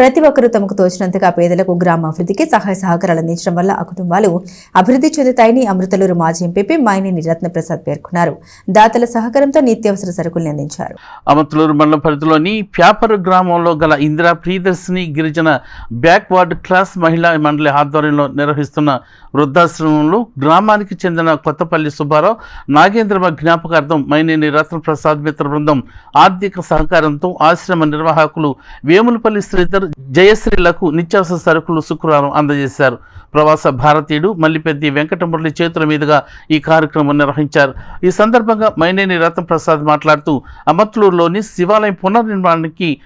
ప్రతి ఒక్కరూ తమకు తోచినంతగా పేదలకు గ్రామాభివృద్ధికి సహాయ సహకారాలు అందించడం వల్ల ఆ కుటుంబాలు అభివృద్ధి చెందుతాయని అమృతలూరు మాజీ ఎంపీపీ మైనేని రత్నప్రసాద్ పేర్కొన్నారు. దాతల సహకారంతో నిత్యావసర సరుకుల్ని అందించారు. అమృతలూరు మండలం పరిధిలోని ప్యాపరు గ్రామంలో గల ఇందిరా ప్రియదర్శిని గిరిజన బ్యాక్వర్డ్ క్లాస్ మహిళా మండలి ఆధ్వర్యంలో నిర్వహిస్తున్న వృద్ధాశ్రమంలో గ్రామానికి చెందిన కొత్తపల్లి సుబ్బారావు నాగేంద్రమ జ్ఞాపకార్థం మైనేని రత్నప్రసాద్ మిత్ర బృందం ఆర్థిక సహకారంతో ఆశ్రమ నిర్వాహకులు వేములపల్లి శ్రీధర్ జయశ్రీలకు నిత్యావసర సరుకులు శుక్రవారం అందజేశారు. ప్రవాస భారతీయుడు మల్లిపెద్ది వెంకటమురళి చేతుల మీదుగా ఈ కార్యక్రమం నిర్వహించారు. ఈ సందర్భంగా మైనేని రత్నప్రసాద్ మాట్లాడుతూ అమత్లూరులోని శివాలయం పునర్నిర్మాణానికి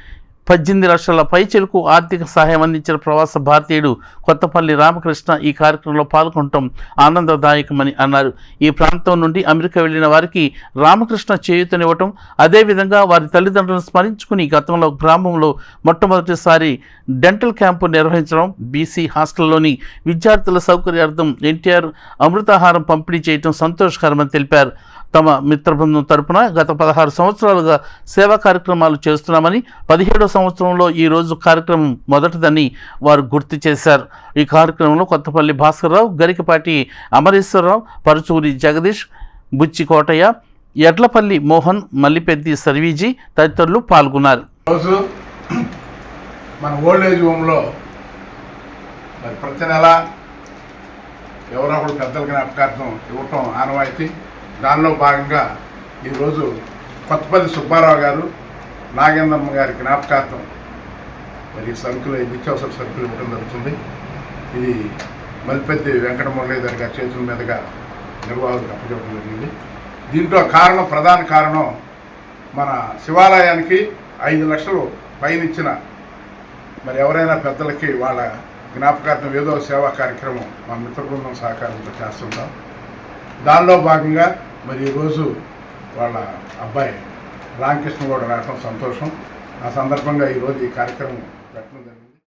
పద్దెనిమిది లక్షల పైచెలకు ఆర్థిక సహాయం అందించిన ప్రవాస భారతీయుడు కొత్తపల్లి రామకృష్ణ ఈ కార్యక్రమంలో పాల్గొనటం ఆనందదాయకమని అన్నారు. ఈ ప్రాంతం నుండి అమెరికా వెళ్ళిన వారికి రామకృష్ణ చేయూతనివ్వటం అదేవిధంగా వారి తల్లిదండ్రులను స్మరించుకుని గతంలో గ్రామంలో మొట్టమొదటిసారి డెంటల్ క్యాంపు నిర్వహించడం బీసీ హాస్టల్లోని విద్యార్థుల సౌకర్యార్థం ఎన్టీఆర్ అమృతాహారం పంపిణీ చేయడం సంతోషకరమని తెలిపారు. తమ మిత్రబృందం తరపున గత పదహారు సంవత్సరాలుగా సేవా కార్యక్రమాలు చేస్తున్నామని పదిహేడో సంవత్సరంలో ఈ రోజు కార్యక్రమం మొదటిదని వారు గుర్తు చేశారు. ఈ కార్యక్రమంలో కొత్తపల్లి భాస్కర్రావు గరికపాటి అమరేశ్వరరావు పరుచూరి జగదీష్ బుచ్చి కోటయ్య ఎడ్లపల్లి మోహన్ మల్లిపెద్ది సర్వీజీ తదితరులు పాల్గొన్నారు. మన ఓల్డ్ ఏజ్ హోమ్లో మరి ప్రతి నెల ఎవరో ఒకడు పెద్దలకి జ్ఞాపకార్థం ఇవ్వటం ఆనవాయితీ. దానిలో భాగంగా ఈరోజు కొత్తపల్లి సుబ్బారావు గారు నాగేంద్రమ్మ గారి జ్ఞాపకార్థం మరి సరుకులు నిత్యావసర సరుకులు ఇవ్వడం జరుగుతుంది. ఇది మల్లిపెద్ది వెంకటమురళీధర్ గారి చేతుల మీదుగా నిర్వాహకులు అప్పచెప్పడం జరిగింది. దీంట్లో కారణం ప్రధాన కారణం మన శివాలయానికి ఐదు లక్షలు పైన ఇచ్చిన మరి ఎవరైనా పెద్దలకి వాళ్ళ జ్ఞాపకార్థం ఏదో సేవా కార్యక్రమం మా మిత్ర బృందం సహకారంతో చేస్తుంటాం. దానిలో భాగంగా మరి ఈరోజు వాళ్ళ అబ్బాయి రామకృష్ణ కూడా రావడం సంతోషం. ఆ సందర్భంగా ఈరోజు ఈ కార్యక్రమం పెట్టడం జరిగింది.